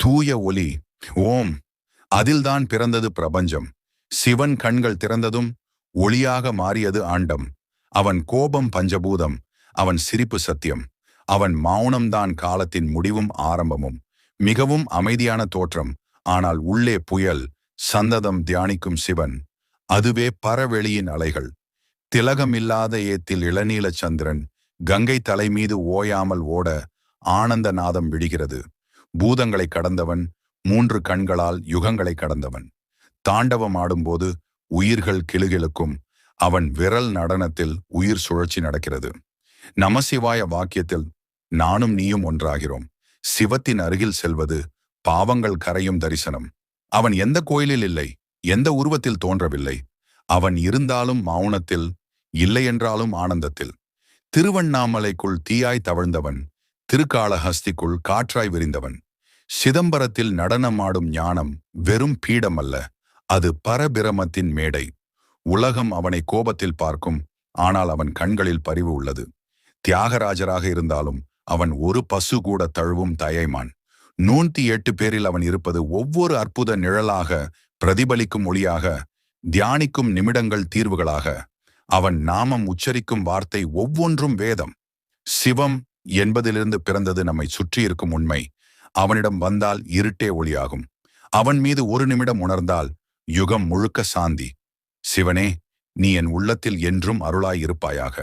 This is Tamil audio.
தூய ஒலி ஓம். அதில்தான் பிறந்தது பிரபஞ்சம். சிவன் கண்கள் திறந்ததும் ஒளியாக மாறியது ஆண்டம். அவன் கோபம் பஞ்சபூதம். அவன் சிரிப்பு சத்தியம். அவன் மௌனம்தான் காலத்தின் முடிவும் ஆரம்பமும். மிகவும் அமைதியான தோற்றம். ஆனால் உள்ளே புயல் சந்ததம் தியானிக்கும் சிவன். அதுவே பரவெளியின் அலைகள். திலகமில்லாத ஏத்தில் இளநீல சந்திரன் கங்கை தலை மீது ஓயாமல் ஓட ஆனந்த நாதம் விடுகிறது. பூதங்களை கடந்தவன் மூன்று கண்களால் யுகங்களை கடந்தவன். தாண்டவம் ஆடும்போது உயிர்கள் கிளுகிழுக்கும். அவன் விரல் நடனத்தில் உயிர் சுழற்சி நடக்கிறது. நமசிவாய வாக்கியத்தில் நானும் நீயும் ஒன்றாகிறோம். சிவத்தின் அருகில் செல்வது பாவங்கள் கரையும் தரிசனம். அவன் எந்த கோயிலில் இல்லை எந்த உருவத்தில் தோன்றவில்லை. அவன் இருந்தாலும் மௌனத்தில் இல்லையென்றாலும் ஆனந்தத்தில். திருவண்ணாமலைக்குள் தீயாய் தவழ்ந்தவன் திருக்காளஹஸ்திக்குள் காற்றாய் விரிந்தவன். சிதம்பரத்தில் நடனமாடும் ஞானம் வெறும் பீடம் அல்ல அது பரபிரமத்தின் மேடை. உலகம் அவனை கோபத்தில் பார்க்கும் ஆனால் அவன் கண்களில் பரிவு உள்ளது. தியாகராஜராக இருந்தாலும் அவன் ஒரு பசு கூட தழுவும் தயைமான். நூற்றி எட்டு பேரில் அவன் இருப்பது ஒவ்வொரு அற்புத நிழலாக பிரதிபலிக்கும் ஒளியாக தியானிக்கும் நிமிடங்கள் தீர்வுகளாக. அவன் நாமம் உச்சரிக்கும் வார்த்தை ஒவ்வொன்றும் வேதம். சிவம் என்பதிலிருந்து பிறந்தது நம்மை சுற்றியிருக்கும் உண்மை. அவனிடம் வந்தால் இருட்டே ஒளியாகும். அவன் மீது ஒரு நிமிடம் உணர்ந்தால் யுகம் முழுக்க சாந்தி. சிவனே நீ என் உள்ளத்தில் என்றும் அருளாயிருப்பாயாக.